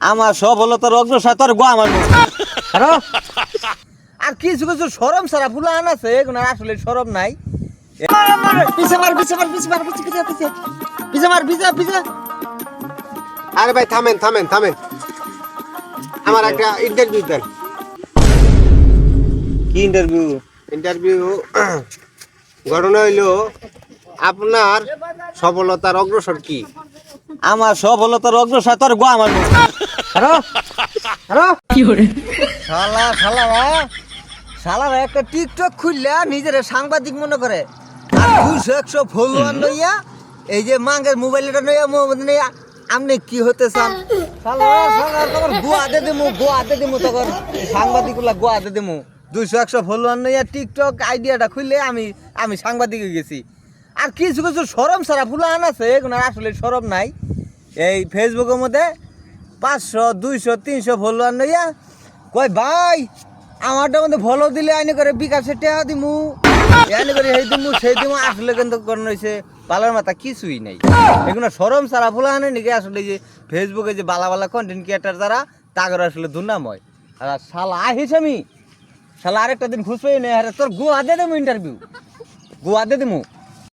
আমার সব হলো তোর অগ্রসর তোর গোয়া আমার আরও? আর কিছু কিছু সরম সারা ফুলা আনাছে এগুলো আসলে সরম নাই। পিছে মার পিছে মার পিছে মার পিছে পিছে পিছে। পিছে মার পিছে পিছে। আরে ভাই থামেন থামেন থামেন। আমার একটা ইন্টারভিউ দেন। কি ইন্টারভিউ ইন্টারভিউ ঘটনা হইল আপনার সফলতার অগ্রসর কি? আমার সব হলো তোর অগ্রসর তোর গোয়া আমার আরও আরও শালা শালারা শালারা একটা টিকটক খুললে নিজের সাংবাদিক মনে করে। আর দুশো একশো ফলোয়ার নইয়া এই যে মাঙ্গের মোবাইলটা নইয়া মোবাইল নইয়া আপনি কি হতে চান শালারা শালারা তোমার গোয়া দে দিমু গোয়া দে দিমু তখন সাংবাদিকগুলা গোয়া দে দিমু। দুইশো একশো ফলোয়ার নইয়া টিকটক আইডিয়াটা খুললে আমি আমি সাংবাদিক হয়ে গেছি। আর কিছু কিছু সরম সারা ফুলা আনাছে এগুলো আসলে সরম নাই। এই ফেসবুকের মধ্যে পাঁচশো, দুইশো, তিনশো ফলোয়ার নইয়া কই ভাই, আমারটা মধ্যে ফলো দিলে আইনে করে বিকাশে টেহা দিমু। আইনে করে সেই দিমু সেই দিমু, আসলে কিন্তু কোন হয়েছে পালার মাথা কিছুই নাই। এগুলো সরম সারা ফুলা আনে নাকি আসলে যে ফেসবুকে যে বালা বালা কন্টেন্ট ক্রিয়েটার যারা, তাগর আসলে দুর্নাময়। আর শালা, আহিস আমি। শালা, আরেকটা দিন খুশ পাই আরে তোর গোয়া দে দেবো ইন্টারভিউ গোয়া দে দেবো